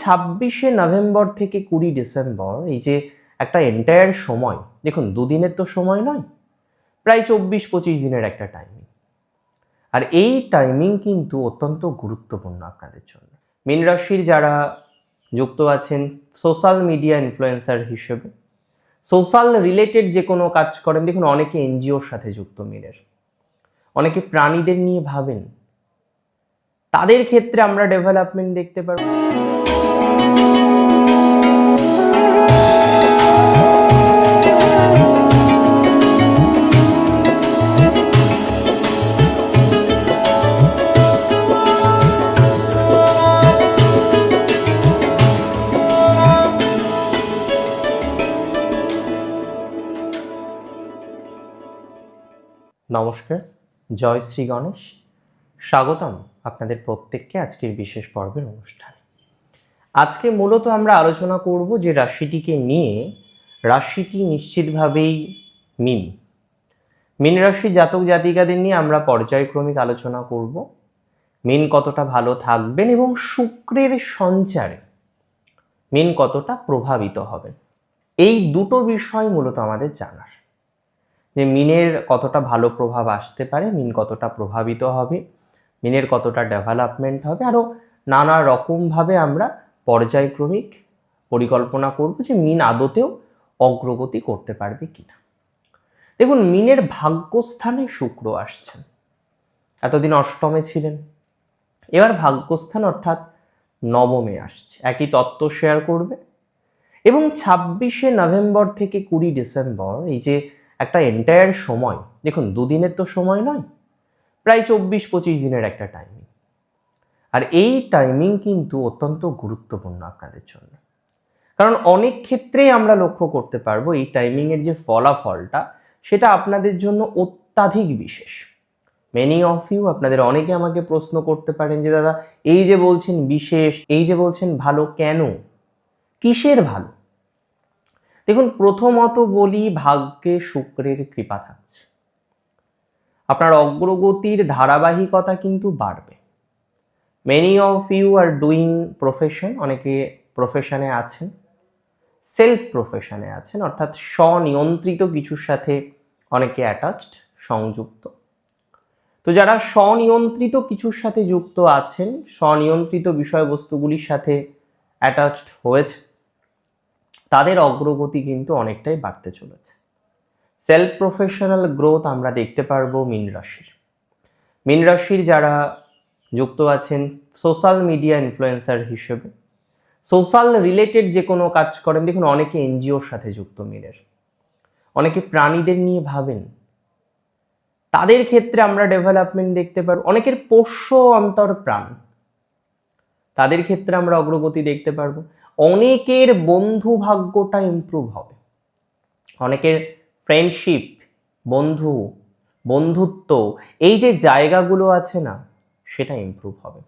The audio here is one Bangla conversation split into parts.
ছাব্বিশে নভেম্বর থেকে কুড়ি ডিসেম্বর, এই যে একটা এন্টায়ার সময়, দেখুন, দুদিনের তো সময় নয়, প্রায় চব্বিশ পঁচিশ দিনের একটা টাইমিং আর এই টাইমিং কিন্তু অত্যন্ত গুরুত্বপূর্ণ আপনাদের জন্য। মীন রাশির যারা যুক্ত আছেন সোশ্যাল মিডিয়া ইনফ্লুয়েন্সার হিসেবে সোশ্যাল রিলেটেড যে কোনো কাজ করেন, দেখুন, অনেকে এনজিওর সাথে যুক্ত মিনের অনেকে প্রাণীদের নিয়ে ভাবেন, তাদের ক্ষেত্রে আমরা ডেভেলপমেন্ট দেখতে পারব। নমস্কার জয় শ্রী গণেশ। স্বাগতম আপনাদের প্রত্যেককে আজকের বিশেষ পর্বের অনুষ্ঠানে। আজকে মূলত আমরা আলোচনা করব যে রাশিটিকে নিয়ে, রাশিটি নিশ্চিতভাবেই মিন। মিন রাশি জাতক জাতিকাদের নিয়ে আমরা পর্যায়ক্রমিক আলোচনা করব। মিন কতটা ভালো থাকবেন এবং শুক্রের সঞ্চারে মিন কতটা প্রভাবিত হবেন। এই দুটো বিষয় মূলত আমাদের জানার। যে মিনের কতটা ভালো প্রভাব আসতে পারে, মিন কতটা প্রভাবিত হবে, মিনের কতটা ডেভেলপমেন্ট হবে, আরও নানা রকমভাবে আমরা পর্যায়ক্রমিক পরিকল্পনা করব যে মিন আদতেও অগ্রগতি করতে পারবে কিনা। দেখুন, মিনের ভাগ্যস্থানে শুক্র আসছেন। এতদিন অষ্টমে ছিলেন। এবার ভাগ্যস্থান অর্থাৎ নবমে আসছে। একই তত্ত্ব শেয়ার করবে। এবং ছাব্বিশে নভেম্বর থেকে কুড়ি ডিসেম্বর, এই যে একটা এন্টায়ার সময়, দেখুন, দুদিনের তো সময় নয়, প্রায় চব্বিশ পঁচিশ দিনের একটা টাইমিং আর এই টাইমিং কিন্তু অত্যন্ত গুরুত্বপূর্ণ আপনাদের জন্য। কারণ অনেক ক্ষেত্রেই আমরা লক্ষ্য করতে পারব এই টাইমিংয়ের যে ফলাফলটা, সেটা আপনাদের জন্য অত্যাধিক বিশেষ। মেনি অফ ইউ আপনাদের অনেকে আমাকে প্রশ্ন করতে পারেন যে, দাদা, এই যে বলছেন বিশেষ, এই যে বলছেন ভালো কেন? কিসের ভালো? দেখুন, প্রথমত বলি, ভাগ্যে শুক্রের কৃপা থাকছে। আপনার অগ্রগতির ধারাবাহিকতা কিন্তু বাড়বে। Many of you are doing profession অনেকে প্রফেশনে আছেন সেলফ প্রফেশনে আছেন, অর্থাৎ স্বনিয়ন্ত্রিত কিছুর সাথে অনেকে অ্যাটাচড সংযুক্ত। তো যারা স্বনিয়ন্ত্রিত কিছুর সাথে যুক্ত আছেন, স্বনিয়ন্ত্রিত বিষয়বস্তুগুলির সাথে অ্যাটাচড হয়েছে, তাদের অগ্রগতি কিন্তু অনেকটাই বাড়তে চলেছে। সেলফ প্রফেশনাল গ্রোথ আমরা দেখতে পারব মিন রাশির। মিন রাশির যারা যুক্ত আছেন সোশ্যাল মিডিয়া ইনফ্লুয়েন্সার হিসেবে। সোশ্যাল রিলেটেড যে কোনো কাজ করেন, দেখুন অনেকে এনজিওর সাথে যুক্ত মিনের অনেকে প্রাণীদের নিয়ে ভাবেন। তাদের ক্ষেত্রে আমরা ডেভেলপমেন্ট দেখতে পারব। অনেকের পোষ্য অন্তর প্রাণ। তাদের ক্ষেত্রে আমরা অগ্রগতি দেখতে পারব। অনেকের বন্ধু ভাগ্যটা ইমপ্রুভ হবে। অনেকের ফ্রেন্ডশিপ বন্ধু, বন্ধুত্ব, এই যে জায়গাগুলো আছে না সেটা ইমপ্রুভ হবে।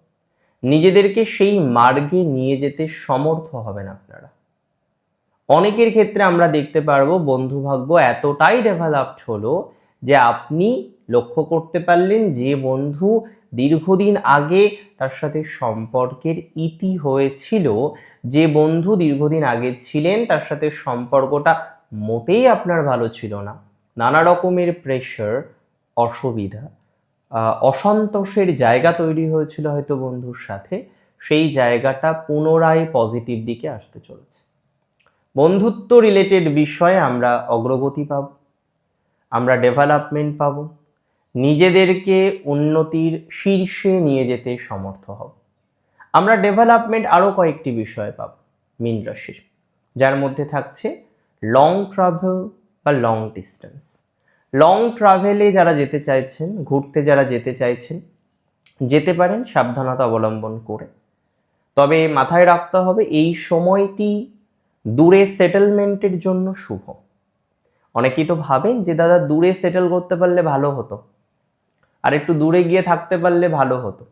নিজেদেরকে সেই মার্গে নিয়ে যেতে সমর্থ হবেন আপনারা। অনেকের ক্ষেত্রে আমরা দেখতে পারব বন্ধুভাগ্য এতটাই ডেভেলপড হলো যে আপনি লক্ষ্য করতে পারলেন যে বন্ধু দীর্ঘদিন আগে তার সাথে সম্পর্কের ইতি হয়েছিল, যে বন্ধু দীর্ঘদিন আগে ছিলেন তার সাথে সম্পর্কটা মোটেই আপনার ভালো ছিল না। নানা রকমের প্রেশার অসুবিধা। অসন্তোষের জায়গা তৈরি হয়েছিল হয়তো বন্ধুর সাথে, সেই জায়গাটা পুনরায় পজিটিভ দিকে আসতে চলেছে। বন্ধুত্ব রিলেটেড বিষয়ে আমরা অগ্রগতি পাব, আমরা ডেভেলপমেন্ট পাব, নিজেদেরকে উন্নতির শীর্ষে নিয়ে যেতে সমর্থ হব। আমরা ডেভেলপমেন্ট আরও কয়েকটি বিষয় পাব মিন রাশির, যার মধ্যে থাকছে লং ট্রাভেল বা লং ডিস্টেন্স লং ট্রাভেলে যারা যেতে চাইছেন, ঘুরতে যারা যেতে চাইছেন, যেতে পারেন সাবধানতা অবলম্বন করে। তবে মাথায় রাখতে হবে, এই সময়টি দূরে সেটেলমেন্টের জন্য শুভ। অনেকেই তো ভাবেন যে, দাদা, দূরে সেটেল করতে পারলে ভালো হতো। আর একটু দূরে গিয়ে থাকতে পারলে ভালো হতো।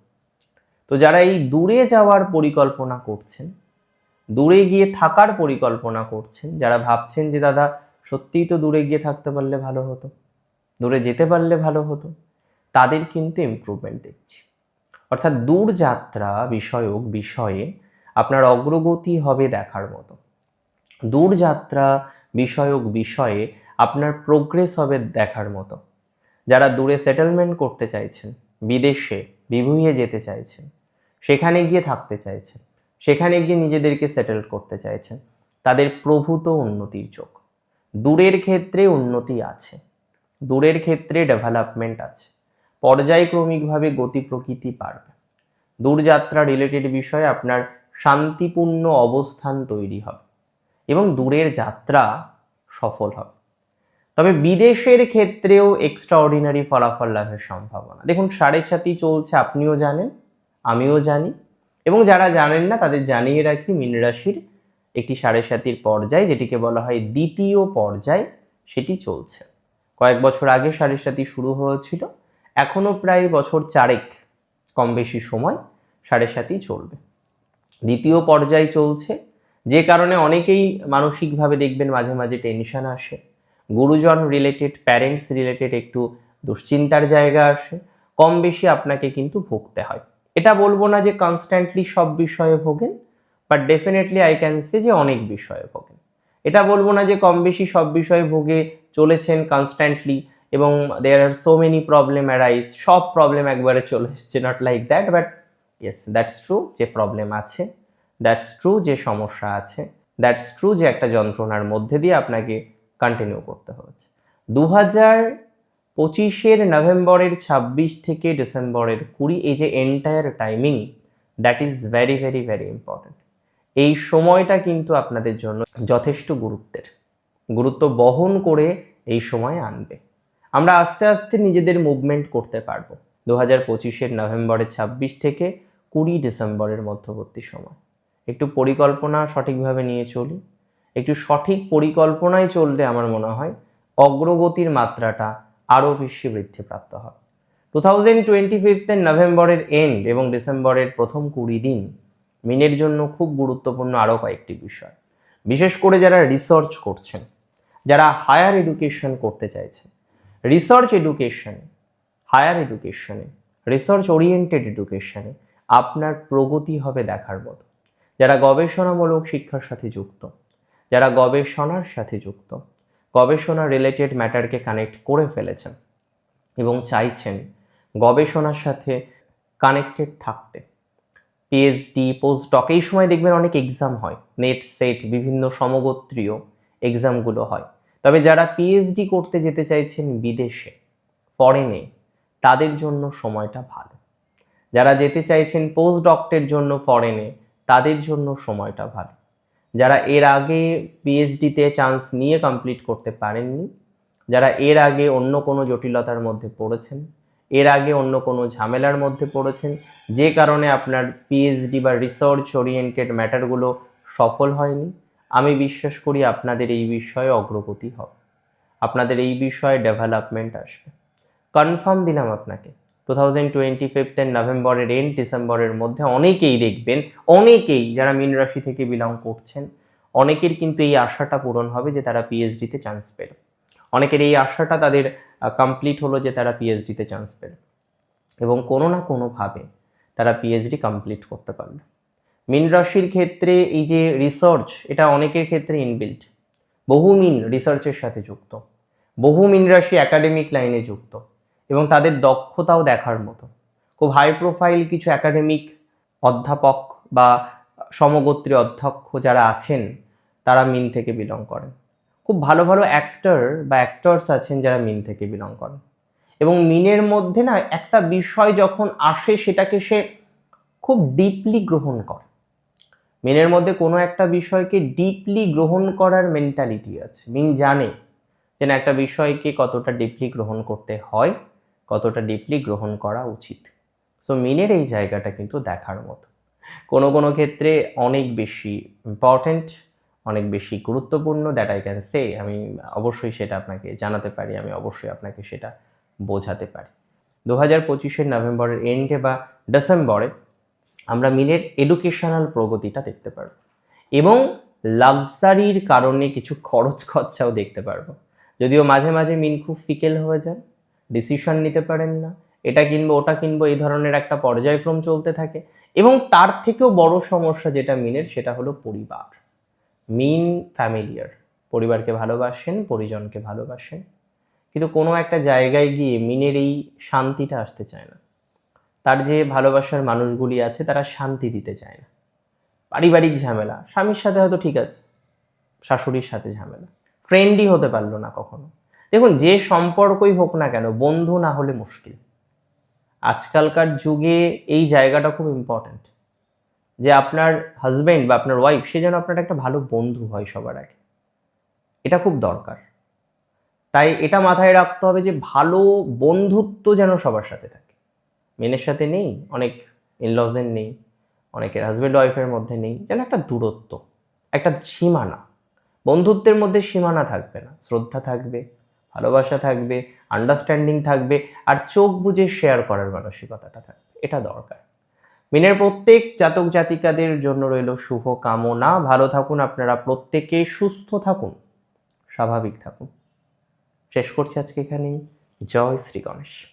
তো যারা এই দূরে যাওয়ার পরিকল্পনা করছেন, দূরে গিয়ে থাকার পরিকল্পনা করছেন, যারা ভাবছেন যে, দাদা, সত্যিই তো দূরে গিয়ে থাকতে পারলে ভালো হতো। দূরে যেতে পারলে ভালো হতো। তাদের কিন্তু ইমপ্রুভমেন্ট দেখছি। অর্থাৎ দূর যাত্রা বিষয়ক বিষয়ে আপনার অগ্রগতি হবে দেখার মতো। দূরযাত্রা বিষয়ক বিষয়ে আপনার প্রোগ্রেস হবে দেখার মতো। যারা দূরে সেটেলমেন্ট করতে চাইছেন, বিদেশে বিভুঁইয়ে যেতে চাইছেন, সেখানে গিয়ে থাকতে চাইছেন, সেখানে গিয়ে নিজেদেরকে সেটেল করতে চাইছেন, তাদের প্রভূত উন্নতির চোখ দূরের ক্ষেত্রে উন্নতি আছে। দূরের ক্ষেত্রে ডেভেলপমেন্ট আছে। পর্যায়ক্রমিকভাবে গতি প্রকৃতি পারবে। দূরযাত্রা রিলেটেড বিষয়ে আপনার শান্তিপূর্ণ অবস্থান তৈরি হবে এবং দূরের যাত্রা সফল হবে। তবে বিদেশের ক্ষেত্রেও এক্সট্রা অর্ডিনারি ফলাফল লাভের সম্ভাবনা। দেখুন সাড়ে সাতই চলছে, আপনিও জানেন, আমিও জানি এবং যারা জানেন না, তাদের জানিয়ে রাখি, মীন রাশির একটি সাড়ে সাতির পর্যায়, যেটিকে বলা হয় দ্বিতীয় পর্যায়, সেটি চলছে। কয়েক বছর আগে সাড়ে সাতি শুরু হয়েছিল। এখনও প্রায় বছর চারেক কম বেশি সময় সাড়ে সাতই চলবে। দ্বিতীয় পর্যায় চলছে। যে কারণে অনেকেই মানসিকভাবে দেখবেন মাঝে মাঝে টেনশন আসে। গুরুজন রিলেটেড প্যারেন্টস রিলেটেড একটু দুশ্চিন্তার জায়গা আসে। কম বেশি আপনাকে কিন্তু ভুগতে হয়। এটা বলব না যে কনস্ট্যান্টলি সব বিষয়ে ভোগেন but definitely I can say যে অনেক বিষয়ে ভোগেন। এটা বলব না যে কম বেশি সব বিষয়ে ভোগে চলেছেন কনস্ট্যান্টলি এবং there are so many problem arise সব প্রবলেম একবারে চলে এসছে not like that but yes that's true যে প্রবলেম আছে দ্যাটস ট্রু যে সমস্যা আছে দ্যাটস ট্রু যে একটা যন্ত্রণার মধ্যে দিয়ে আপনাকে কন্টিনিউ করতে হচ্ছে। দু হাজার পঁচিশের নভেম্বরের ছাব্বিশ থেকে ডিসেম্বরের কুড়ি, এই যে entire timing that is very very very important এই সময়টা কিন্তু আপনাদের জন্য যথেষ্ট গুরুত্বের। গুরুত্ব বহন করে এই সময় আনবে। আমরা আস্তে আস্তে নিজেদের মুভমেন্ট করতে পারব। দু হাজার পঁচিশের নভেম্বরের ছাব্বিশ থেকে কুড়ি ডিসেম্বরের মধ্যবর্তী সময়। একটু পরিকল্পনা সঠিকভাবে নিয়ে চলি। একটু সঠিক পরিকল্পনায় চললে আমার মনে হয় অগ্রগতির মাত্রাটা আরও বেশি বৃদ্ধিপ্রাপ্ত হবে। টু থাউজেন্ড টোয়েন্টি ফিফথের নভেম্বরের এন্ড এবং ডিসেম্বরের প্রথম কুড়ি দিন মিনের জন্য খুব গুরুত্বপূর্ণ আরও কয়েকটি বিষয়। বিশেষ করে যারা রিসার্চ করছেন, যারা হায়ার এডুকেশন করতে চাইছেন রিসার্চ এডুকেশনে হায়ার এডুকেশনে রিসার্চ ওরিয়েন্টেড এডুকেশনে আপনার প্রগতি হবে দেখার মতো। যারা গবেষণামূলক শিক্ষার সাথে যুক্ত, যারা গবেষণার সাথে যুক্ত, গবেষণা রিলেটেড ম্যাটারকে কানেক্ট করে ফেলেছেন এবং চাইছেন গবেষণার সাথে কানেক্টেড থাকতে। পিএইচডি পোস্টডক এই সময় দেখবেন অনেক এক্সাম হয়। নেট সেট বিভিন্ন সমগোত্রীয় এক্সামগুলো হয়। তবে যারা পিএইচডি করতে যেতে চাইছেন বিদেশে ফরেনে তাদের জন্য সময়টা ভালো। যারা যেতে চাইছেন পোস্ট ডক্টের জন্য ফরেনে তাদের জন্য সময়টা ভালো। যারা এর আগে পিএইচডিতে চান্স নিয়ে কমপ্লিট করতে পারেননি, যারা এর আগে অন্য কোনো জটিলতার মধ্যে পড়েছেন এর আগে অন্য কোনো ঝামেলার মধ্যে পড়েছেন, যে কারণে আপনার পিএইচডি বা রিসার্চ ওরিয়েন্টেড ম্যাটারগুলো সফল হয়নি। আমি বিশ্বাস করি আপনাদের এই বিষয়ে অগ্রগতি হবে। আপনাদের এই বিষয়ে ডেভেলপমেন্ট আসবে। কনফার্ম দিলাম আপনাকে। টু থাউজেন্ড টোয়েন্টি ফিফথের নভেম্বরের এন্ড ডিসেম্বরের মধ্যে অনেকেই দেখবেন, অনেকেই যারা মীন রাশি থেকে বিলং করছেন, অনেকের কিন্তু এই আশাটা পূরণ হবে যে তারা পিএইচডিতে চান্স পেল। অনেকের এই আশাটা তাদের কমপ্লিট হলো যে তারা পিএইচডিতে চান্স পেল। এবং কোনো না কোনোভাবে তারা পিএইচডি কমপ্লিট করতে পারল। মীন রাশির ক্ষেত্রে এই যে রিসার্চ এটা অনেকের ক্ষেত্রে ইনবিল্ট বহু মিন রিসার্চের সাথে যুক্ত। বহু মিন রাশি একাডেমিক লাইনে যুক্ত। এবং তাদের দক্ষতাও দেখার মতো। খুব হাই প্রোফাইল কিছু একাডেমিক অধ্যাপক বা সমগোত্রী অধ্যক্ষ যারা আছেন, তারা মিন থেকে বিলং করেন। খুব ভালো ভালো অ্যাক্টর বা অ্যাক্টরস আছেন যারা মিন থেকে বিলং করেন। এবং মিনের মধ্যে না একটা বিষয় যখন আসে সেটাকে সে খুব ডিপলি গ্রহণ করে। মিনের মধ্যে কোনো একটা বিষয়কে ডিপলি গ্রহণ করার মেন্টালিটি আছে। মিন জানে যে না একটা বিষয়কে কতটা ডিপলি গ্রহণ করতে হয়, কতটা ডিপলি গ্রহণ করা উচিত। সো মিনের এই জায়গাটা কিন্তু দেখার মতো। কোনো কোনো ক্ষেত্রে অনেক বেশি ইম্পর্ট্যান্ট অনেক বেশি গুরুত্বপূর্ণ দ্যাট আই ক্যান সে আমি অবশ্যই সেটা আপনাকে জানাতে পারি, আমি অবশ্যই আপনাকে সেটা বোঝাতে পারি। দু হাজার পঁচিশের নভেম্বরের এন্ডে বা ডিসেম্বরে আমরা মিনের এডুকেশনাল প্রগতিটা দেখতে পারব এবং লাক্সারির কারণে কিছু খরচ খরচাও দেখতে পারব। যদিও মাঝে মাঝে মিন খুব ফিকেল হয়ে যান ডিসিশন নিতে পারেন না, এটা কিনবো, ওটা কিনবো, এই ধরনের একটা পর্যায়ক্রম চলতে থাকে এবং তার থেকেও বড় সমস্যা যেটা মিনের, সেটা হলো পরিবার। মিন ফ্যামিলিয়ার পরিবারকে ভালোবাসেন, পরিজনকে ভালোবাসেন। কিন্তু কোনো একটা জায়গায় গিয়ে মিনের এই শান্তিটা আসতে চায় না। তার যে ভালোবাসার মানুষগুলি আছে, তারা শান্তি দিতে চায় না। পারিবারিক ঝামেলা, স্বামীর সাথে হয়তো ঠিক আছে, শাশুড়ির সাথে ঝামেলা। ফ্রেন্ডই হতে পারল না কখনো। দেখুন, যে সম্পর্কই হোক না কেন, বন্ধু না হলে মুশকিল। আজকালকার যুগে এই জায়গাটা খুব ইম্পর্ট্যান্ট যে আপনার হাজবেন্ড বা আপনার ওয়াইফ সে যেন আপনার একটা ভালো বন্ধু হয় সবার আগে। এটা খুব দরকার। তাই এটা মাথায় রাখতে হবে যে ভালো বন্ধুত্ব যেন সবার সাথে থাকে। মেনের সাথে নেই, অনেক ইনলজের নেই, অনেকের হাজব্যান্ড ওয়াইফের মধ্যে নেই, যেন একটা দূরত্ব, একটা সীমানা। বন্ধুত্বের মধ্যে সীমানা থাকবে না। শ্রদ্ধা থাকবে, ভালোবাসা থাকবে আন্ডারস্ট্যান্ডিং থাকবে, আর চোখ বুঝে শেয়ার করার মানসিকতাটা থাকবে। এটা দরকার। মিনের প্রত্যেক জাতক জাতিকাদের জন্য রইল শুভ কামনা ভালো থাকুন আপনারা প্রত্যেকে, সুস্থ থাকুন, স্বাভাবিক থাকুন। শেষ করছি আজকে এখানেই। জয় শ্রী গণেশ।